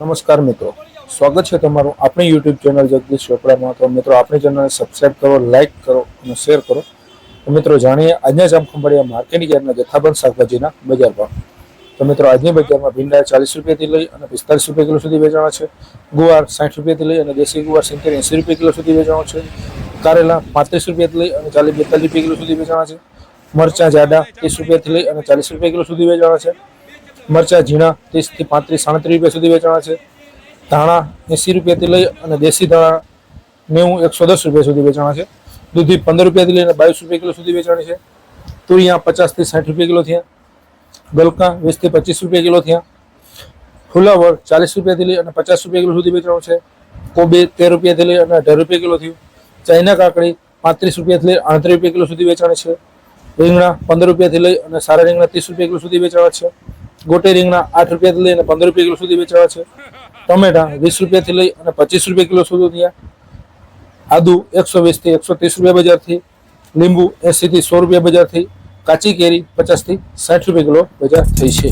નમસ્કાર મિત્રો. સ્વાગત છે તમારું આપણી યુટ્યુબ ચેનલ જગદીશ ચોપડામાં. તો મિત્રો, આપણી ચેનલને સબસ્ક્રાઇબ કરો લાઇક કરો અને શેર કરો. મિત્રો, જાણીએ આજના જામખંભાળિયા માર્કેટની યાર્ડના જથ્થાબંધ શાકભાજીના બજાર ભાવ. તો મિત્રો, આજની બજારમાં ભીંડા ચાલીસ રૂપિયાથી લઈ અને પિસ્તાલીસ રૂપિયા કિલો સુધી વેચાણ છે. ગુવાર સાઠ રૂપિયાથી લઈ અને દેશી ગુવાર સિત્તેર, એંસી રૂપિયા કિલો સુધી વેચાણ છે. કારેલા પાંત્રીસ રૂપિયાથી લઈ અને ચાલીસ, બેતાલીસ રૂપિયા કિલો સુધી વેચાણ છે. મરચાં, જાડા ત્રીસ રૂપિયાથી લઈ અને ચાલીસ રૂપિયા કિલો સુધી વેચાણ છે. મરચાં, ઝીણા ત્રીસથી પાંત્રીસ, સાડત્રીસ રૂપિયા સુધી વેચાણા છે. ધાણા એંસી રૂપિયાથી લઈ અને દેશી ધાણા નેવું, એકસો દસ રૂપિયા સુધી વેચાણા છે. દૂધી પંદર રૂપિયાથી લઈને બાવીસ રૂપિયા કિલો સુધી વેચાણી છે. તુરિયા પચાસથી સાઠ રૂપિયા કિલો થયા. ગલકા વીસથી પચીસ રૂપિયા કિલો થયા. ફુલાવર ચાલીસ રૂપિયાથી લઈ અને પચાસ રૂપિયા કિલો સુધી વેચાણું છે. કોબી તેર રૂપિયાથી લઈ અને અઢાર રૂપિયા કિલો થયું. ચાઇના કાકડી પાંત્રીસ રૂપિયાથી લઈ આડત્રીસ રૂપિયા કિલો સુધી વેચાણી છે. રીંગણા પંદર રૂપિયાથી લઈ અને સારા રીંગણા ત્રીસ રૂપિયા કિલો સુધી વેચાણા છે. ગોટે રીંગણા આઠ રૂપિયાથી લઈને પંદર રૂપિયા કિલો સુધી વેચાણા છે. ટમેટા વીસ રૂપિયાથી લઈ અને પચીસ રૂપિયા કિલો સુધી થયા આદુ એકસો વીસથી એકસો ત્રીસ રૂપિયા બજારથી, લીંબુ એંસીથી સો રૂપિયા બજારથી, કાચી કેરી પચાસથી સાઠ રૂપિયા કિલો બજાર થઈ છે.